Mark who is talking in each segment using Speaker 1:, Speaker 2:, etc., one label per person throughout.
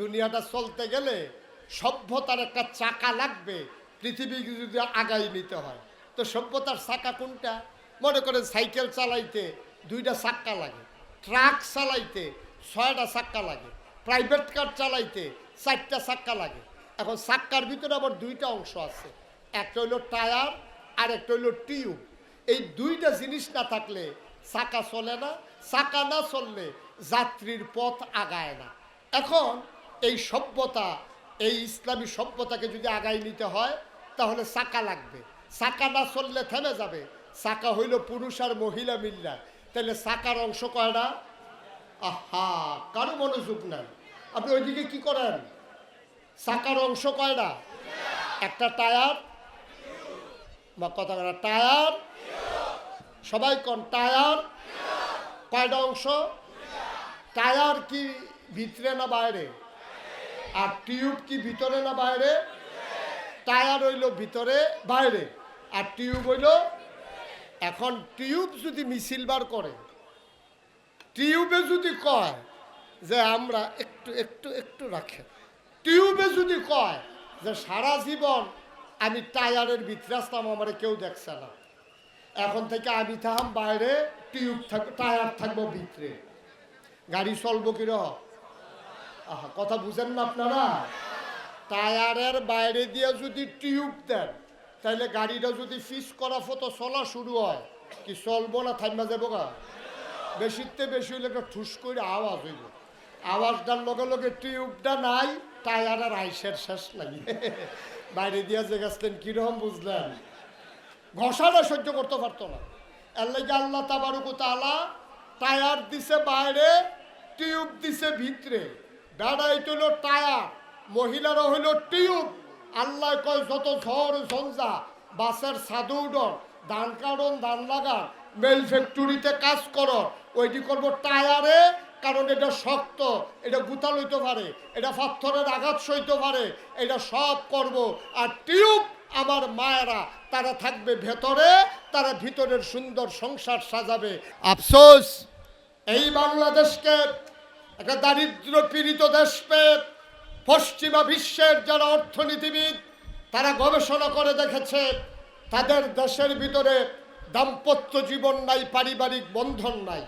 Speaker 1: দুনিয়াটা চলতে গেলে সভ্যতার একটা চাকা লাগবে পৃথিবী যদি আগাই নিতে হয়। তো সভ্যতার চাকা কোনটা? মনে করেন সাইকেল চালাইতে দুইটা চাক্কা লাগে, ট্রাক চালাইতে ছয়টা চাক্কা লাগে, প্রাইভেট কার চালাইতে চারটা চাক্কা লাগে। এখন চাক্কার ভিতরে আবার দুইটা অংশ আছে, একটা হইল টায়ার আর একটা হইল টিউব। এই দুইটা জিনিস না থাকলে চাকা চলে না, চাকা না চললে যাত্রীর পথ আগায় না। এখন এই সভ্যতা, এই ইসলামী সভ্যতাকে যদি আগায় নিতে হয়, তাহলে চাকা লাগবে। চাকা না চললে থেমে যাবে। চাকা হইল পুরুষ আর মহিলা মিল্লা তাহলে চাকার অংশ কয়টা আহা, কারও মনোযোগ নাই। আপনি ওইদিকে কি করেন? চাকার অংশ কয়টা একটা টায়ার। বা কথা বলা টায়ার। সবাই কোন? টায়ার। কয়টা অংশ? টায়ার কি ভিতরে না বাইরে? আর টিউব কি ভিতরে না বাইরে? টায়ার হইল ভিতরে, বাইরে। আর টিউব হইল এখন টিউব যদি মিছিল বার করে, টিউবে যদি কয় যে আমরা একটু একটু একটু রাখে, টিউবে যদি কয় যে সারা জীবন আমি টায়ারের ভিতরে আসতাম আমার কেউ দেখছে না। এখন থেকে আমি থাম, বাইরে টিউব থাক টায়ার থাকব ভিতরে। গাড়ি চলবো কীরকম? আহা, কথা বুঝেন না আপনারা? টায়ারের বাইরে দিয়ে যদি টিউব দেন তাহলে গাড়িটা যদি ফিস করা ফতো চলা শুরু হয়, কি চলবো না থাইমা যাব গা? বেশিতে বেশি হইলে একটা ঠুস করে আওয়াজ হইব। আওয়াজটার লগে লগে টিউবটা নাই টায়ারের আইসের শেষ লাগে। বাইরে দিয়ে যে গেছিলেন, কীরকম বুঝলেন? ঘষাটা সহ্য করতে পারতো না। এর আল্লাহ তাবারুকু তালা টায়ার দিছে বাইরে, টিউব দিছে ভিতরে। বেড়াই হইল টায়ার, মহিলারা হইল টিউব। আল্লাহ কয়, যত ঝড় ঝঞ্ঝা বাসের সাধু উডন ধান কাটন ধান লাগান মেল ফ্যাক্টরিতে কাজ করো। ওইটি করব টায়ারে, কারণ এটা শক্ত, এটা গুতা লইতে পারে, এটা পাথরের আঘাত সইতে পারে, এটা সব করব। আর টিউব আমার মায়েরা, তারা থাকবে ভেতরে, তারা ভিতরের সুন্দর সংসার সাজাবে। আফসোস, এই বাংলাদেশকে একটা দারিদ্র পীড়িত দেশ পশ্চিমা বিশ্বের যারা অর্থনীতিবিদ, তারা গবেষণা করে দেখেছে, তাদের দেশের ভিতরে দাম্পত্য জীবন নাই, পারিবারিক বন্ধন নাই।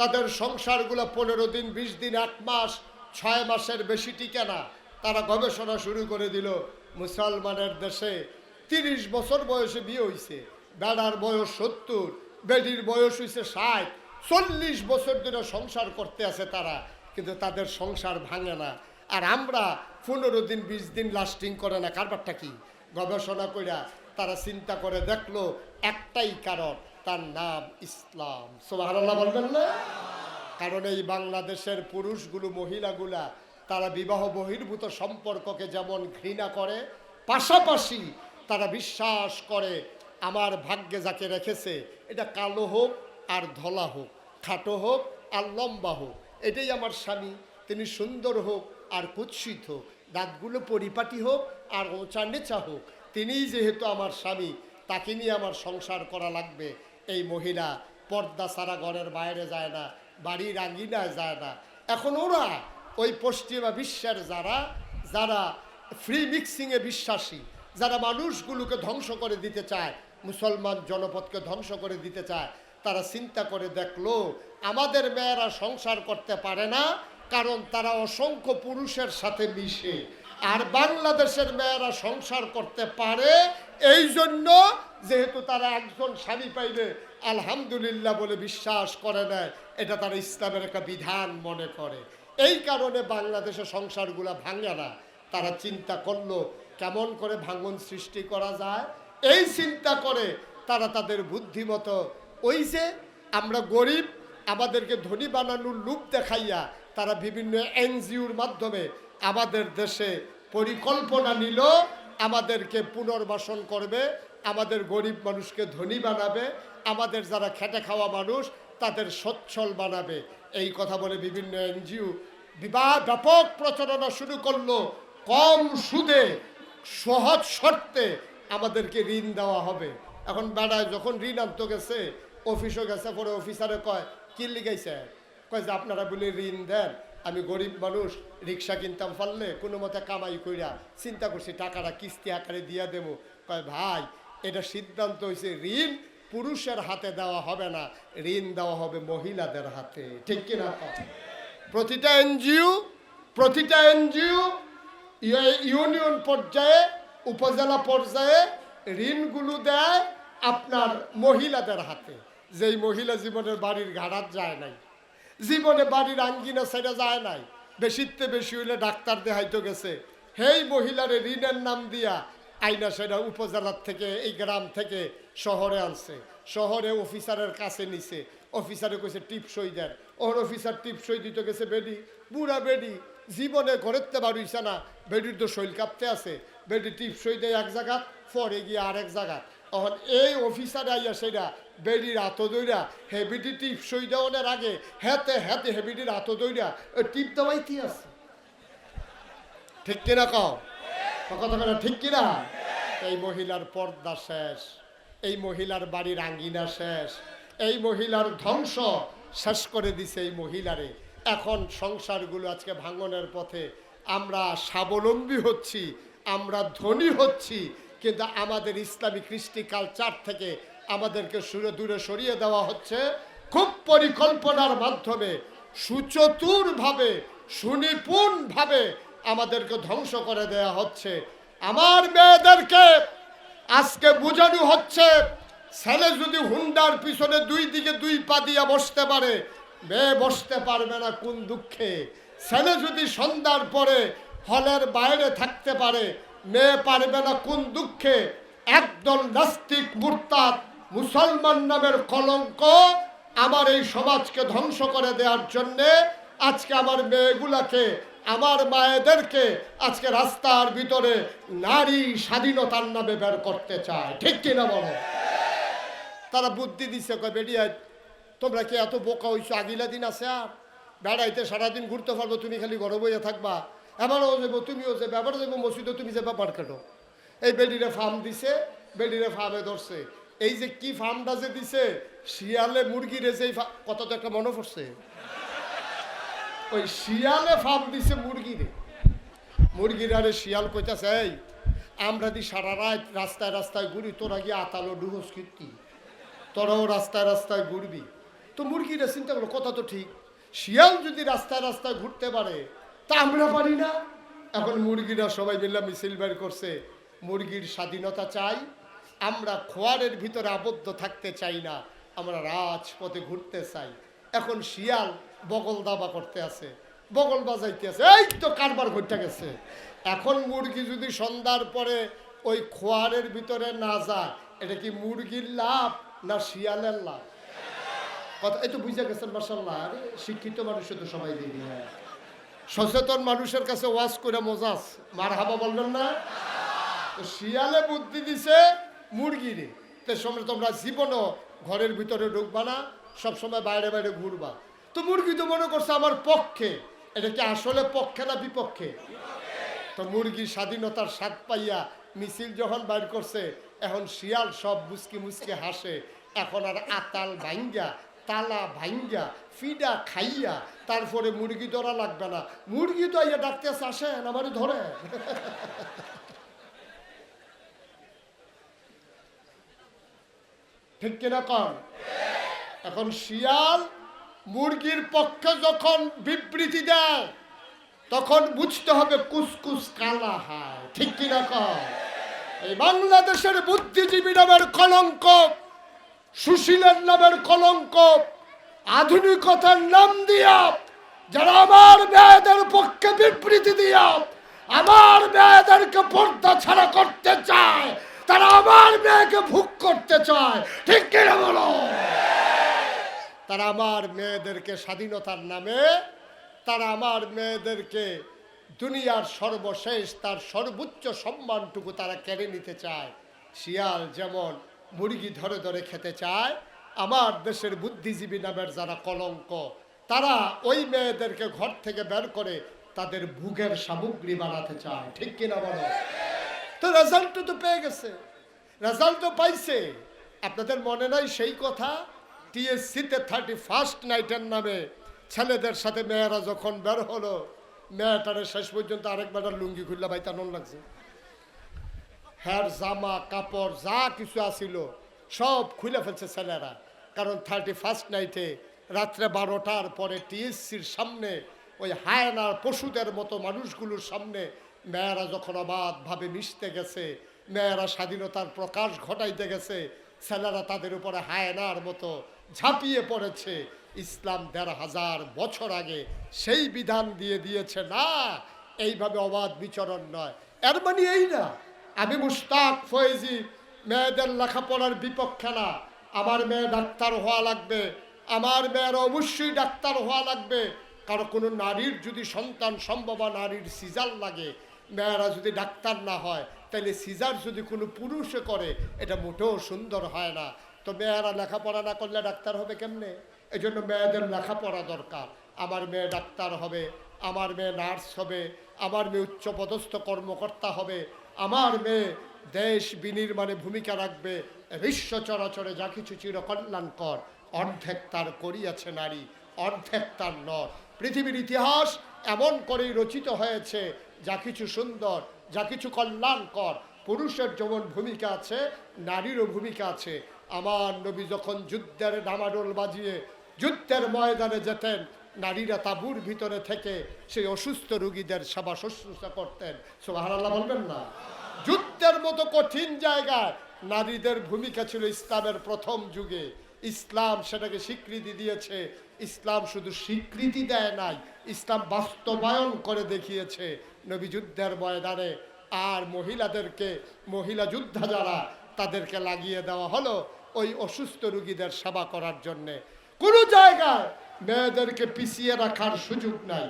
Speaker 1: তাদের সংসারগুলো পনেরো দিন, বিশ দিন, এক মাস, ছয় মাসের বেশি টিকে না। তারা গবেষণা শুরু করে দিল, মুসলমানের দেশে তিরিশ বছর বয়সে বিয়ে হইছে। বেড়ার বয়স সত্তর, বেডির বয়স হয়েছে ষাট। চল্লিশ বছর ধরে সংসার করতে আছে তারা। কিন্তু তাদের সংসার ভাঙে না। আর আমরা পনেরো দিন, বিশ দিন লাস্টিং করে না। কারবারটা কি? গবেষণা কইরা তারা চিন্তা করে দেখল একটাই কারণ, তার নাম ইসলাম। সোহারাল্লাহ বলবেন না? কারণ এই বাংলাদেশের পুরুষগুলো, মহিলাগুলা, তারা বিবাহ বহির্ভূত সম্পর্ককে যেমন ঘৃণা করে, পাশাপাশি তারা বিশ্বাস করে, আমার ভাগ্যে যাকে রেখেছে, এটা কালো হোক আর ধলা হোক, খাটো হোক আর লম্বা হোক। এটাই আমার স্বামী। তিনি সুন্দর হোক আর কুৎসিত হোক, দাঁতগুলো পরিপাটি হোক আর ওচা নেচা হোক, তিনিই যেহেতু আমার স্বামী, তাকে নিয়ে আমার সংসার করা লাগবে। এই মহিলা পর্দা সারা ঘরের বাইরে যায় না বাড়ির আঙ্গিনায় যায় না। এখন ওরা ওই পশ্চিমা বিশ্বের যারা যারা ফ্রি মিক্সিংয়ে বিশ্বাসী, যারা মানুষগুলোকে ধ্বংস করে দিতে চায়, মুসলমান জনপদকে ধ্বংস করে দিতে চায় তারা চিন্তা করে দেখল, আমাদের মেয়েরা সংসার করতে পারে না, কারণ তারা অসংখ্য পুরুষের সাথে মিশে। আর বাংলাদেশের মেয়েরা সংসার করতে পারে এই জন্য যেহেতু তারা একজন স্বামী পাইবে, আলহামদুলিল্লাহ বলে বিশ্বাস করে নেয়। এটা তারা ইসলামের একটা বিধান মনে করে। এই কারণে বাংলাদেশে সংসারগুলা ভাঙে না। তারা চিন্তা করল, কেমন করে ভাঙন সৃষ্টি করা যায়? এই চিন্তা করে তারা তাদের বুদ্ধিমতো ওই যে আমরা গরিব, আমাদেরকে ধনী বানানোর লুপ দেখাইয়া তারা বিভিন্ন এনজিওর মাধ্যমে আমাদের দেশে পরিকল্পনা নিল, আমাদেরকে পুনর্বাসন করবে, আমাদের গরিব মানুষকে ধনী বানাবে, আমাদের যারা খেটে খাওয়া মানুষ তাদের সচ্ছল বানাবে। এই কথা বলে বিভিন্ন এনজিও বিবাহ ব্যাপক প্রচারণা শুরু করল। কম সুদে, সহজ শর্তে আমাদেরকে ঋণ দেওয়া হবে। এখন বেড়ায় যখন ঋণ আনতে গেছে অফিসও গেছে, পরে অফিসারে কয়, কি লিখাইছে কয় যে, আপনারা বলে ঋণ দেন, আমি গরিব মানুষ, রিক্সা কিনতাম পারলে কোনো মতে কামাই কইরা চিন্তা করছি টাকাটা কিস্তি আকারে দিয়া দেবো। কয়, ভাই, এটা সিদ্ধান্ত হয়েছে ঋণ পুরুষের হাতে দেওয়া হবে না, ঋণ দেওয়া হবে মহিলাদের হাতে। ঠিক কিনা? প্রতিটা এনজিও প্রতিটা এনজিও ইউনিয়ন পর্যায়ে, উপজেলা পর্যায়ে ঋণগুলো দেয় আপনার মহিলাদের হাতে। যেই মহিলা জীবনের বাড়ির ঘাড়াত যায় নাই, জীবনে বাড়ির আঙ্গিনা সেটা যায় নাই, বেশিতে বেশি হইলে ডাক্তার দেখাইতে গেছে, হেই মহিলারে ঋণের নাম দিয়া আইনা সেটা উপজেলার থেকে এই গ্রাম থেকে শহরে আনছে, শহরে অফিসারের কাছে নিছে, অফিসারে কইছে, টিপসই দেন। ওর অফিসার টিপসই দিতে গেছে, বেডি, বুড়া বেডি, জীবনে ঘরেতে বাড়িছে না, বেডির তো শৈল কাঁপতে আছে, বেডি টিপসই দেয় এক জায়গা, পরে গিয়ে আর এক জায়গা। তখন এই অফিসার আইয়া সেটা বেডির আত দইরা, হেবিটি টিপ সই দেওয়ার আগে হেতে হেতে হেবিটির আত দইরা ওই টিপ দেওয়াইতে আছে? ঠিক কিনা কও? কথা কথা ঠিক কিনা? এই মহিলার পর্দা শেষ, এই মহিলার বাড়ির আঙ্গিনা শেষ, এই মহিলার ধ্বংস শেষ করে দিছে এই মহিলারে। এখন সংসারগুলো আজকে ভাঙনের পথে আমরা স্বাবলম্বী হচ্ছি, আমরা ধনী হচ্ছি, কিন্তু আমাদের ইসলামী কৃষ্টি কালচার থেকে আমাদেরকে সুরে দূরে সরিয়ে দেওয়া হচ্ছে খুব পরিকল্পনার মাধ্যমে, সুচতুরভাবে, সুনিপুণভাবে আমাদেরকে ধ্বংস করে দেয়া হচ্ছে। আমার মেয়েদেরকে আজকে বোঝানো হচ্ছে, ছেলে যদি হুন্ডার পিছনে দুই দিকে দুই পা দিয়ে বসতে পারে, মেয়ে বসতে পারবে না কোন দুঃখে। ছেলে যদি সন্ধ্যার পরে হলের বাইরে থাকতে পারে, মেয়ে পারবে না কোন দুঃখে। একদল নাস্তিক মুরতাদ মুসলমান নামের কলঙ্ক আমার এই সমাজকে ধ্বংস করে দেওয়ার জন্যে আজকে আমার মেয়েগুলাকে, আমার মায়েদেরকে আজকে রাস্তার ভিতরে নারী স্বাধীনতার নামে বের করতে চায়। ঠিক কিনা বলো? তারা বুদ্ধি দিছে, কয় বেরিয়ে তোমরা কি এত বোকা হইছো? আগিলা দিন আছে আর। বেড়াইতে সারাদিন ঘুরতে পারব, তুমি খালি ঘরে বইয়ে থাকবা। এবারও যাব তুমিও যাবে এবারও যাব মসজিদে, তুমি যাবে মার্কেটও এই বেডিরে ফার্ম দিছে, বেডিরে ফার্মে ধরছে। এই যে কি ফার্মটা যে দিছে, শিয়ালে মুরগি রেছে এই কথা তো একটা মনে পড়ছে? ওই শিয়ালে ফার্ম দিছে মুরগিরে মুরগির আরে শিয়াল কইতাছে, এই, আমরা দি সারা রাত রাস্তায় রাস্তায় ঘুরি, তোরা গিয়ে আতালো ডুহস কীর্তি তোরাও রাস্তায় রাস্তায় ঘুরবি। তো মুরগিরা চিন্তা করল, কথা তো ঠিক। শিয়াল যদি রাস্তায় রাস্তায় ঘুরতে পারে, তা আমরা পারি না? এখন মুরগিরা সবাই মিলে মিছিল বের করছে। মুরগির স্বাধীনতা চাই আমরা খোয়ারের ভিতরে আবদ্ধ থাকতে চাই না, আমরা রাজপথে ঘুরতে চাই। এখন শিয়াল বগল দাবা করতে আছে, বগল বাজাইতে আছে, এই তো কারবার ঘুরতে গেছে। এখন মুরগি যদি সন্ধ্যার পরে ওই খোয়ারের ভিতরে না যায়, এটা কি মুরগির লাভ না শিয়ালের লাভ? কথা এই তো বুঝে গেছেন আরে, শিক্ষিত মানুষের তো সবাই দিবি হ্যাঁ। সচেতন মানুষের কাছে ওয়াজ করে মজাস মার হাবা বলবেন না? শিয়ালে বুদ্ধি দিছে মুরগিরে। তো সময় তোমরা জীবনও ঘরের ভিতরে ঢুকবা না, সবসময় বাইরে বাইরে ঘুরবা। তো মুরগি তো মনে করছে আমার পক্ষে। এটা কি আসলে পক্ষে না বিপক্ষে? তো মুরগি স্বাধীনতার স্বাদ পাইয়া মিছিল যখন বাইর করছে, এখন শিয়াল সব মুসকি মুসকি হাসে। এখন আর আতাল ভাঙ্গা তালা ভাঙ্গা ফিডা খাইয়া তারপরে মুরগি ধরা লাগবে না। মুরগি তো আইয়া ডাকতে আসেন আমারই ধরে ঠিক কিনা কন? এখন শিয়াল মুরগির পক্ষে যখন বিবৃতি দেয়, তখন বুঝতে হবে কুসকুস কালা হয়, ঠিক কিনা কর এই বাংলাদেশের বুদ্ধিজীবী নামের কলঙ্ক, সুশীলের নামের কলঙ্ক, আধুনিকতার নাম দিয়া, যারা আমার মেয়েদের পক্ষে বিবৃতি দিয়া, আমার মেয়েদেরকে পর্দা ছাড়া করতে চায় তারা আমার মেয়েকে ভুক করতে চায়। ঠিক কিনা বলো? তারা আমার মেয়েদেরকে স্বাধীনতার নামে, তারা আমার মেয়েদেরকে দুনিয়ার সর্বশেষ, তার সর্বোচ্চ সম্মানটুকু তারা কেড়ে নিতে চায়। শিয়াল যেমন মুরগি ধরে ধরে খেতে চায়, আমার দেশের বুদ্ধিজীবী নামের যারা কলঙ্ক, তারা ওই মেয়েদেরকে ঘর থেকে বের করে তাদের ভুগের সামগ্রী বানাতে চায়। ঠিক কিনা বলো? তো রেজাল্ট তো পেয়ে গেছে। রেজাল্ট তো পাইছে। আপনাদের মনে নাই সেই কথা? টিএসসিতে থার্টি ফার্স্ট নাইটের নামে ছেলেদের সাথে মেয়েরা যখন বের হলো, মেয়েটারে শেষ পর্যন্ত আরেকবার লুঙ্গি খুললে ভাই তার লাগছে। হ্যার জামা, কাপড়, যা কিছু আছিল, সব খুলে ফেলছে ছেলেরা। কারণ থার্টি ফার্স্ট নাইটে রাত্রে বারোটার পরে টিএসসির সামনে ওই হায়নার পশুদের মতো মানুষগুলোর সামনে মেয়েরা যখন অবাধভাবে মিশতে গেছে, মেয়েরা স্বাধীনতার প্রকাশ ঘটাইতে গেছে, ছেলেরা তাদের উপরে হায়নার মতো ঝাঁপিয়ে পড়েছে। ইসলাম দেড় হাজার বছর আগে সেই বিধান দিয়ে দিয়েছে, না, এইভাবে অবাধ বিচরণ নয়। এর মানে এই না, আমি মুস্তাক ফয়েজি, মেয়েদের লেখাপড়ার বিপক্ষে না। আমার মেয়ে ডাক্তার হওয়া লাগবে, আমার মেয়ের অবশ্যই ডাক্তার হওয়া লাগবে। কারও কোনো নারীর যদি সন্তান সম্ভব নারীর সিজার লাগে, মেয়েরা যদি ডাক্তার না হয় তাহলে সিজার যদি কোনো পুরুষে করে, এটা মোটেও সুন্দর হয় না। তো মেয়েরা লেখাপড়া না করলে ডাক্তার হবে কেমনে? এই জন্য মেয়েদের লেখাপড়া দরকার। আমার মেয়ে ডাক্তার হবে, আমার মেয়ে নার্স হবে, আমার মেয়ে উচ্চপদস্থ কর্মকর্তা হবে, আমার মেয়ে দেশ বিনির্মাণে ভূমিকা রাখবে, বিশ্ব চরাচরে যা কিছু চির কল্যাণকর অর্ধেক তার করিয়াছে নারী। অর্ধেক তার নর। পৃথিবীর ইতিহাস এমন করেই রচিত হয়েছে, যা কিছু সুন্দর, যা কিছু কল্যাণকর। পুরুষের যেমন ভূমিকা আছে, নারীরও ভূমিকা আছে। আমার নবী যখন যুদ্ধের ডামাডোল বাজিয়ে যুদ্ধের ময়দানে যেতেন, নারীরা তাঁবুর ভিতরে থেকে সেই অসুস্থ রোগীদের সেবা শুশ্রূষা করতেন। সোহারাল্লাহ বলবেন না? যুদ্ধের মতো কঠিন জায়গায় নারীদের ভূমিকা ছিল ইসলামের প্রথম যুগে। ইসলাম সেটাকে স্বীকৃতি দিয়েছে। ইসলাম শুধু স্বীকৃতি দেয় নাই, ইসলাম বাস্তবায়ন করে দেখিয়েছে নবী যুদ্ধের ময়দানে। আর মহিলাদেরকে, মহিলা যোদ্ধা যারা, তাদেরকে লাগিয়ে দেওয়া হলো ওই অসুস্থ রুগীদের সেবা করার জন্যে। কোনো জায়গায় মেয়েদেরকে পিছিয়ে রাখার সুযোগ নাই।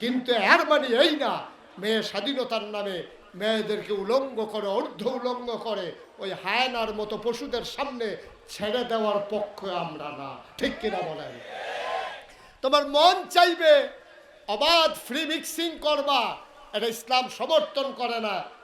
Speaker 1: কিন্তু এর মানে এই না, মেয়ে স্বাধীনতার নামে মেয়েদেরকে উলঙ্গ করে, অর্ধ উলঙ্গ করে? ওই হায়নার মতো পশুদের সামনে ছেড়ে দেওয়ার পক্ষে আমরা না। ঠিক কিনা বলেন? তোমার মন চাইবে অবাধ ফ্রি মিক্সিং করবা। এটা ইসলাম সমর্থন করে না।